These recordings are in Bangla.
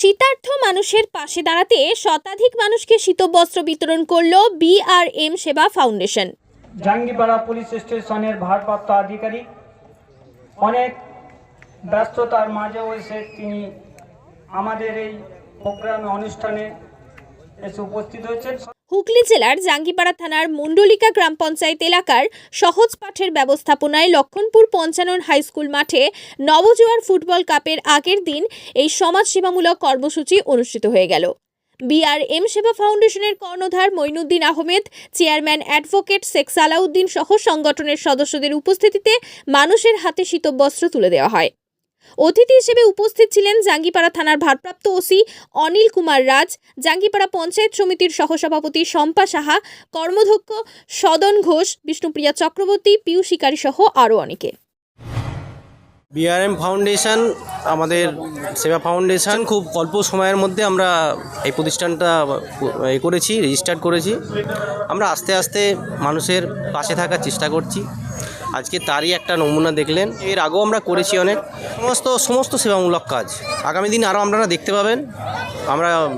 শীতার্থ মানুষের পাশে দাঁড়াতে শতাধিক মানুষকে শীতবস্ত্র বিতরণ করল বিআরএম সেবা ফাউন্ডেশন। জাঙ্গিপাড়া পুলিশ স্টেশনের ভারপ্রাপ্ত আধিকারিক। অনেক ব্যস্ততার মাঝেও এসে তিনি আমাদের এই প্রোগ্রামে, অনুষ্ঠানে হুগলি জেলার জাঙ্গিপাড়া থানার মুন্ডলিকা গ্রাম পঞ্চায়েত এলাকার সহজ পাঠের ব্যবস্থাপনায় লক্ষণপুর পঞ্চানন হাই স্কুল মাঠে নবজোয়ার ফুটবল কাপের আগের দিন এই সমাজসেবামূলক কর্মসূচি অনুষ্ঠিত হয়ে গেল। বিআরএম সেবা ফাউন্ডেশনের কর্ণধার মঈনুদ্দিন আহমেদ, চেয়ারম্যান অ্যাডভোকেট শেখ সালাউদ্দিন সহ সংগঠনের সদস্যদের উপস্থিতিতে মানুষের হাতে শীতবস্ত্র তুলে দেওয়া হয়। অতিথি হিসেবে উপস্থিত ছিলেন জাঙ্গিপাড়া থানার ভারপ্রাপ্ত ওসি অনিল কুমার রাজ, জাঙ্গিপাড়া পঞ্চায়েত সমিতির সহসভাপতি শম্পা সাহা, কর্মধ্যক্ষ সদন ঘোষ, বিষ্ণুপ্রিয়া চক্রবর্তী পিউ শিকারী সহ আরও অনেকে। বিআরএম ফাউন্ডেশন, আমাদের সেবা ফাউন্ডেশন খুব অল্প সময়ের মধ্যে আমরা এই প্রতিষ্ঠানটা এ করেছি রেজিস্টার্ড করেছি। আমরা আস্তে আস্তে মানুষের পাশে থাকার চেষ্টা করছি। আজকে তারই একটা নমুনা দেখলেন। এর আগেও আমরা করেছি অনেক। সমস্ত সমস্ত সেবামূলক কাজ। আগামী দিন আরও আপনারা দেখতে পাবেন। আমরা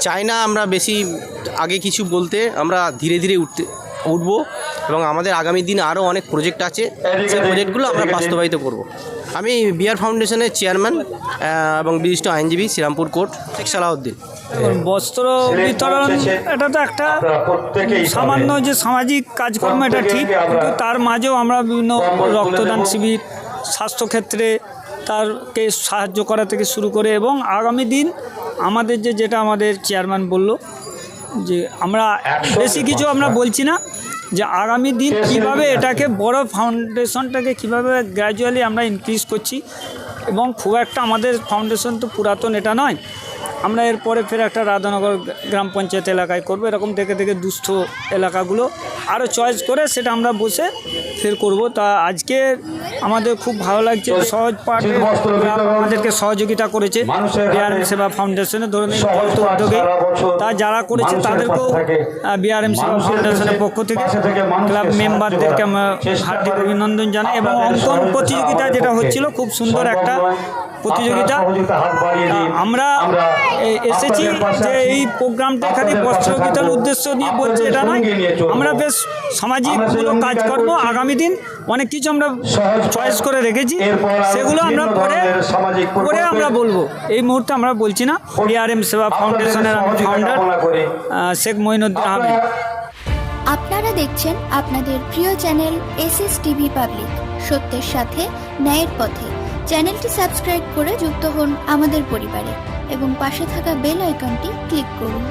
চাই না আমরা বেশি আগে কিছু বলতে, আমরা ধীরে ধীরে উঠতে, উঠবো এবং আমাদের আগামী দিন আরও অনেক প্রজেক্ট আছে। সেই প্রজেক্টগুলো আমরা বাস্তবায়িত করব। আমি বিআর ফাউন্ডেশনের চেয়ারম্যান এবং বিশিষ্ট আইনজীবী, শ্রীরামপুর কোর্ট, শেখ সালাউদ্দিন। বস্ত্র বিতরণ, এটা তো একটা সামান্য যে সামাজিক কাজকর্ম, এটা ঠিক, কিন্তু তার মাঝেও আমরা বিভিন্ন রক্তদান শিবির, স্বাস্থ্যক্ষেত্রে তারকে সাহায্য করা থেকে শুরু করে, এবং আগামী দিন আমাদের যে, যেটা আমাদের চেয়ারম্যান বলল, যে আমরা বেশি কিছু আমরা বলছি না যে আগামী দিন কীভাবে এটাকে বড় ফাউন্ডেশনটাকে কীভাবে গ্র্যাজুয়ালি আমরা ইনক্রিজ করছি এবং খুব একটা আমাদের ফাউন্ডেশন তো পুরাতন এটা নয়। আমরা এরপরে ফের একটা রাধানগর গ্রাম পঞ্চায়েত এলাকায় করব। এরকম থেকে থেকে দুস্থ এলাকাগুলো আরও চয়েস করে সেটা আমরা বসে ফের করব। তা আজকে আমাদের খুব ভালো লাগছে সহজ পাঠ আমাদেরকে সহযোগিতা করেছে বিআরএম সেবা ফাউন্ডেশনে ধরে নিন যৌথ উদ্যোগে তা যারা করেছে তাদেরকেও বিআরএম সেবা ফাউন্ডেশনের পক্ষ থেকে ক্লাব মেম্বারদেরকে আমরা হার্দিক অভিনন্দন জানাই এবং অঙ্কন প্রতিযোগিতা যেটা হচ্ছিল খুব সুন্দর একটা প্রতিযোগিতা। আমরা এসেছি যে এই প্রোগ্রামটা খালি বস্ত্র বিতরণ উদ্দেশ্য নিয়ে বলছে এটা নয় আমরা বেশ সামাজিক কোনো কাজকর্ম আগামী দিন অনেক কিছু আমরা চয়েস করে রেখেছি। সেগুলো আমরা পরে পরে আমরা বলব। এই মুহূর্তে আমরা বলছি না। বিআরএম সেবা ফাউন্ডেশনের ফাউন্ডার শেখ মঈনুদ্দিন আহমেদ। আপনারা দেখছেন আপনাদের প্রিয় channel S S TV public. সত্যের সাথে ন্যায়ের পথে। চ্যানেলটি সাবস্ক্রাইব করে যুক্ত হন আমাদের পরিবারে। এবং পাশে থাকা বেল আইকনটি ক্লিক করুন।